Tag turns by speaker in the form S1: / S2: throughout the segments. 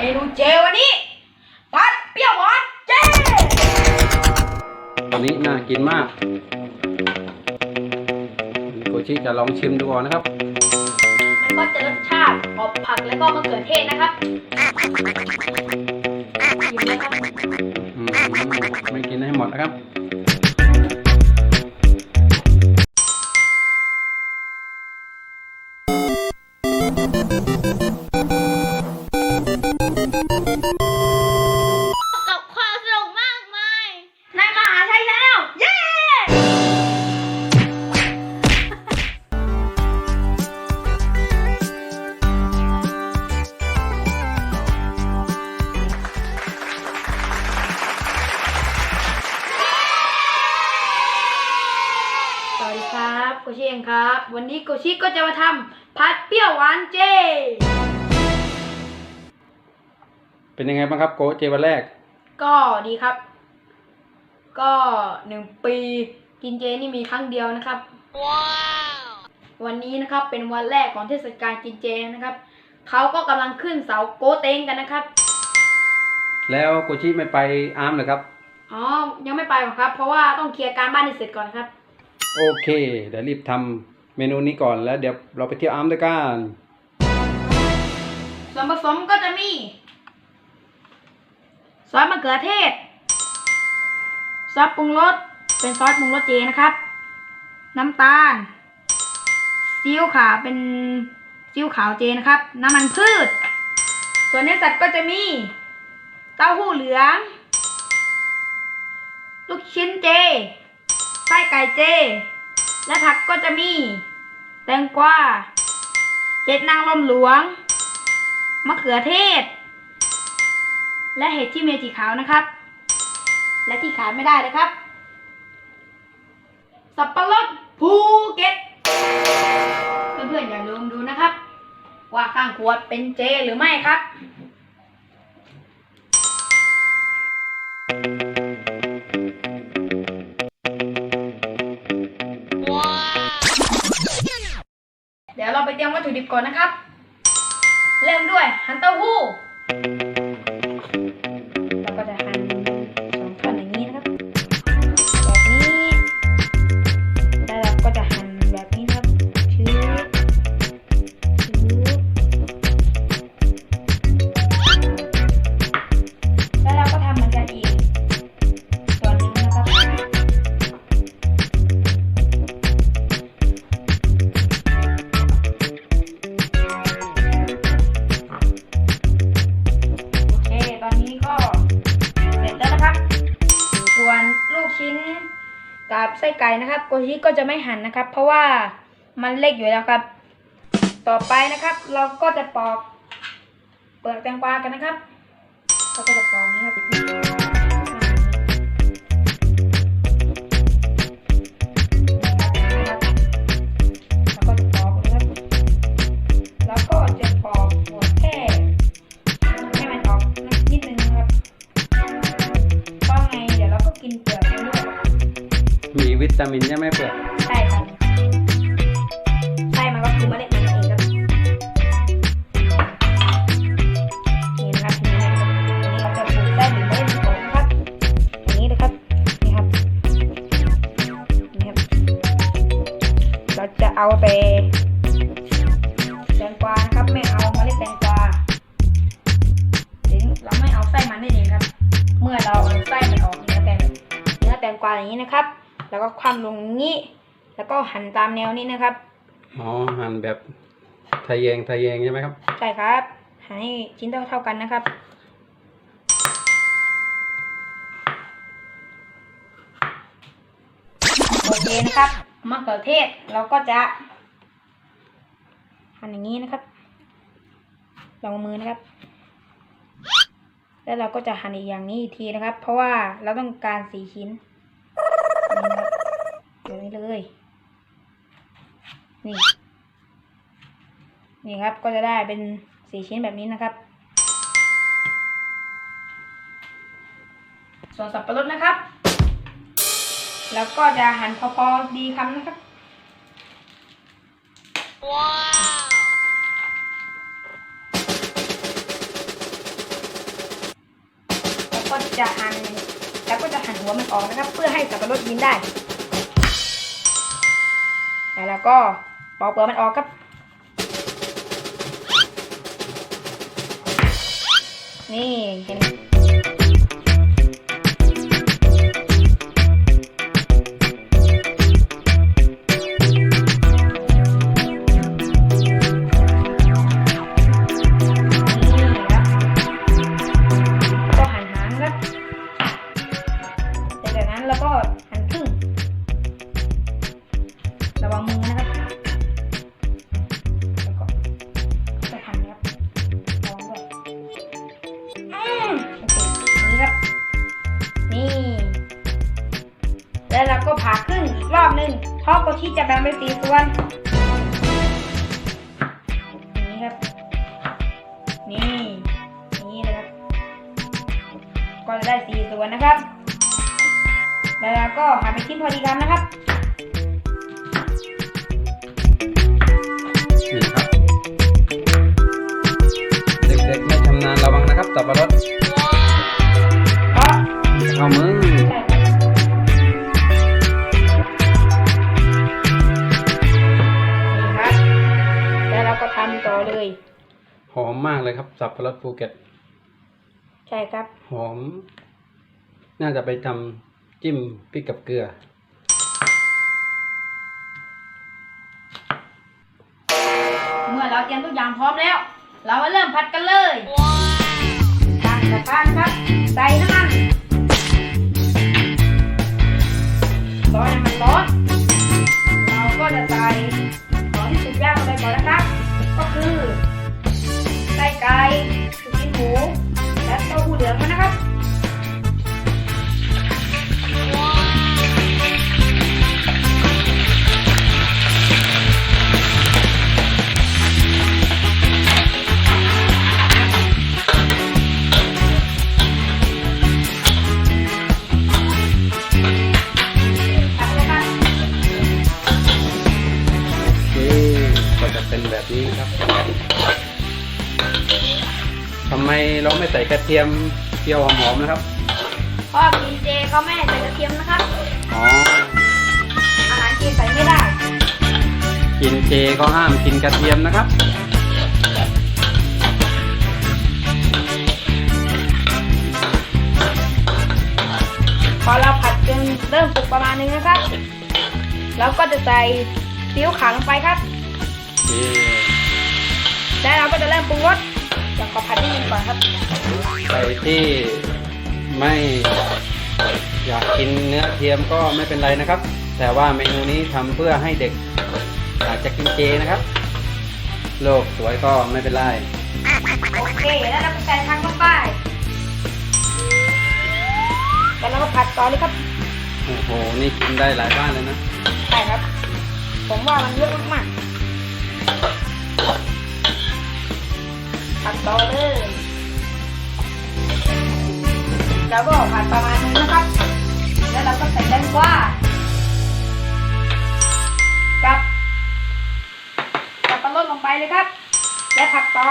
S1: มนูเจวันนี้ผัดเปรี้ยวหวานเจ
S2: อันนี้น่ากินมากโกชิจะลองชิมดูก่อนนะครับ
S1: มันก็จะรสชาติออกผักแล้วก็มะเขือเทศนะครับชิมเลยครับ
S2: อืมไม่กินให้หมดนะครับ
S3: กับ วัน
S1: นี้โกชิก็จะมาทำผัดเปรี้ยวหวานเจ
S2: เป็นยังไงบ้างครับโกเจวันแรก
S1: ก็ดีครับ ก็หนึ่งปีกินเจนี่มีครั้งเดียวนะครับ
S3: ว้าว
S1: วันนี้นะครับเป็นวันแรกของเทศกาลกินเจนะครับ เขาก็กำลังขึ้นเสาโกเตงกันนะครับ
S2: แล้วโกชิไม่ไปอาร์มเหรอครับ
S1: อ๋อ ยังไม่ไปหรอกครับ เพราะว่าต้องเคลียร์การบ้านให้เสร็จก่อนครับ
S2: โอเค เดี๋ยวรีบทำ เมนูนี้ก่อนแล้วเดี๋ยวเราไปเที่ยวอาร์มด้วยกัน
S1: ส่วนผสมก็จะมี ซอสมะเขือเทศ ซอสปรุงรส เป็นซอสปรุงรสเจนะครับ น้ำตาลซีอิ๊วขาวเป็นซีอิ๊วขาวเจนะครับ น้ำมันพืช ส่วนเนื้อสัตว์ก็จะมี เต้าหู้เหลือง ลูกชิ้นเจ ไส้ไก่เจ และผักก็จะมี แตงกวาเห็ดนางรมหลวง มะเขือเทศ และเห็ดที่เมจิขาวนะครับ และที่ขาดไม่ได้เลยครับ สับปะรดภูเก็ตเพื่อนๆอย่าลืมดูนะครับ ว่าข้างขวดเป็นเจหรือไม่ครับ ดี๋ยวเราไปเตรียมวัตถุดิบก่อนนะครับ เริ่มด้วยหั่นเต้าหู้ โกชิก็จะไม่หั่นนะครับ เพราะว่ามันเล็กอยู่แล้วครับ ต่อไปนะครับ เราก็จะปอกเปลือกแตงกวากันนะครับ เราก็จะปอกนี้ครับ
S2: ตามินใช่ไหมเปลือก
S1: ใช่ครับใช่มันก็คือเมล็ดมันเองครับนี่นะครับนี่นะครับนี่เราจะปลูกได้หรือไม่ได้ก่อนครับอย่างนี้นะครับนี่ครับนี่ครับ เราจะเอาไป คว่ำลงอย่างนี้ แล้วก็หั่นตามแนวนี้นะครับ
S2: อ๋อหั่นแบบทะแยงทะแยงใช่ไหมครับ
S1: ใช่ครับหั่นให้ชิ้นเท่าเท่าๆกันนะครับ โอเคนะครับมะเขือเทศเราก็จะหั่นอย่างนี้นะครับลองมือนะครับ แล้วเราก็จะหั่นอีกอย่างนี้อีกทีนะครับ เพราะว่าเราต้องการสี่ชิ้นนี่นะครับ แบบนี้เลย นี่ นี่ครับก็จะได้เป็นสี่ชิ้นแบบนี้นะครับ ส่วนสับปะรดนะครับ แล้วก็จะหั่นพอๆดีคำนะครับ
S3: ว้าว
S1: จะหั่นแล้วก็จะหั่นหัวมันออกนะครับ เพื่อให้สับปะรดกินได้ แล้วเราก็ปอกเปลือกมันออกครับ นี่เห็น วนนะครับ แล้วเราก็หั่นเป็นชิ้นพอดีคำนะครับ
S2: นี่ครับ เด็กๆไม่ชำนาญระวังนะครับสับปะรด
S1: เพราะ
S2: เข้ามือ
S1: ใช่ครับนี่ครับแล้วเราก็ทำต่อเลย
S2: หอมมากเลยครับสับปะรดภูเก็ต
S1: ใช่ครับ
S2: หอม น่าจะไปทำจิ้มพริกกับเกลือ
S1: เมื่อเราเตรียมทุกอย่างพร้อมแล้ว เรามาเริ่มผัดกันเลยตั้งกระทะครับ ใส่น้ำมันร้อนน้มันร้อน เราก็จะใส่ของที่สุกย่างลงไปก่อนนะครับ ก็คือไส้ไก่
S2: ไมเราไม่ใส่กระเทียมเจียวหอมๆนะครับ
S1: เพราะกินเจเขาไม่ให้ใส่กระเทียมนะครับ
S2: อ๋อ
S1: อาหารจีนใส่ไม่ได้
S2: กินเจก็ห้ามกินกระเทียมนะครับ
S1: พอเราผัดจนเริ่มสุกประมาณนึงนะครับเราก็จะใส่ซีอิ๊วขาวลงไปครับ
S2: นี่
S1: แล้วเราก็จะเริ่มปรุงรส เดี๋ยวขอผัดนิดนึงก่อนครับ
S2: ใครที่ไม่อยากกินเนื้อเทียมก็ไม่เป็นไรนะครับ แต่ว่าเมนูนี้ทำเพื่อให้เด็กอาจจะกินเจนะครับ โลกสวยก็ไม่เป็นไร
S1: โอเค แล้วเราก็ใส่ทางลงไปแล้วเราก็ผัดต่อเลยครับ
S2: โอ้โห นี่กินได้หลายบ้านเลยนะ
S1: ใช่ครับ ผมว่ามันเยอะมากๆ ผัดต่อเลยแล้วก็ผัดประมาณนึงนะครับ แล้วเราก็ใส่แตงกวากับกับปลาลดลงไปเลยครับ และผัดต่อ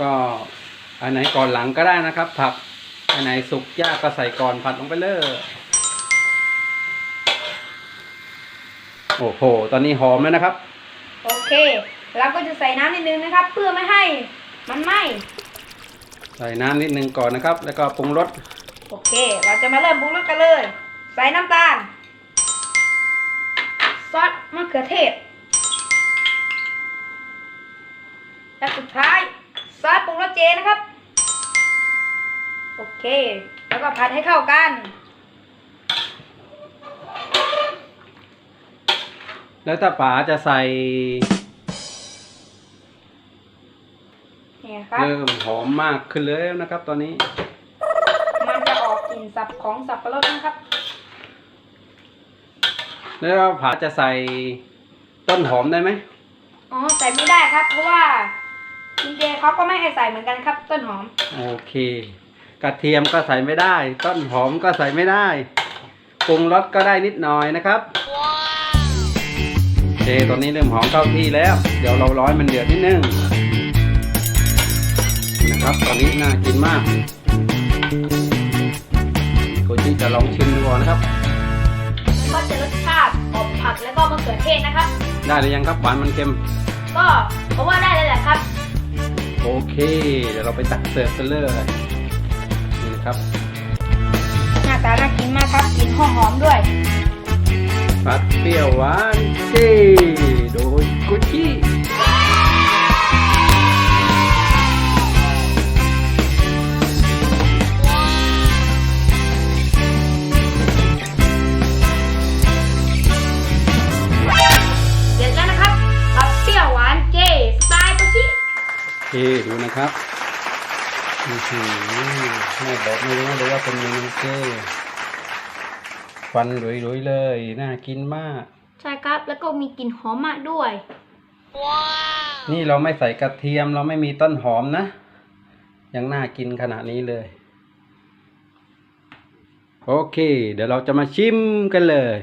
S2: ก็อันไหนก่อนหลังก็ได้นะครับ ผักอันไหนสุกยากก็ใส่ก่อนผัดลงไปเลยโอ้โห ตอนนี้หอมแล้วนะครับ
S1: เคแล้วก็จะใส่น้ำนิดนึงนะครับ เพื่อไม่ให้มันไหม้
S2: ใส่น้ำนิดนึงก่อนนะครับ แล้วก็ปรุงรส
S1: โอเค เราจะมาเริ่มปรุงรสกันเลย ใส่น้ำตาล ซอสมะเขือเทศ และสุดท้ายซอสปรุงรสเจนะครับ โอเค แล้วก็ผัดให้เข้ากัน
S2: แล้วถ้าป๋าจะใส่
S1: นี่ยครับ
S2: เริ่มหอมมากขึ้นแล้วนะครับ ตอนนี้
S1: มันจะออกกลิ่นสับของสับปะรดนะครับ
S2: แล้วป๋าจะใส่ต้นหอมได้ไหม
S1: อ๋อใส่ไม่ได้ครับ เพราะว่ากินเจเขาก็ไม่ให้ใส่เหมือนกันครับ ต้นหอม
S2: โอเค กระเทียมก็ใส่ไม่ได้ ต้นหอมก็ใส่ไม่ได้ปรุงรสก็ได้นิดหน่อยนะครับโอเคตอนนี้เริ่มหอมเข้าที่แล้ว เดี๋ยวเราร้อยมันเดือดนิดนึงนะ ครับตอนนี้น่ากินมากโกจิจะลองชิมดูก่อนนะครับ
S1: ก็จะรสชาติออกผักแล้วก็มะเขือเทศนะครับ
S2: ได้หรือยังครับหวานมันเค็ม
S1: ก็เพราะว่าได้แล้วแหละครับ
S2: โอเค เดี๋ยวเราไปตักเสิร์ฟกันเลยนี่นะครับ
S1: หน้าตาน่ากินมากครับกลิ่นหอมๆด้วย
S2: ผัดเปรี้ยวหวานเจโดยกุจิ
S1: เนะ
S2: ครับอื้อหือแม่บอกไม่รู้เลยว่าเป็นเมนูเจฟันรุยๆเลย น่ากินมาก
S1: ใช่ครับ แล้วก็มีกลิ่นหอมมากด้วย
S3: ว้าว
S2: นี่เราไม่ใส่กระเทียม เราไม่มีต้นหอมนะ ยังน่ากินขนาดนี้เลย โอเค เดี๋ยวเราจะมาชิมกันเลย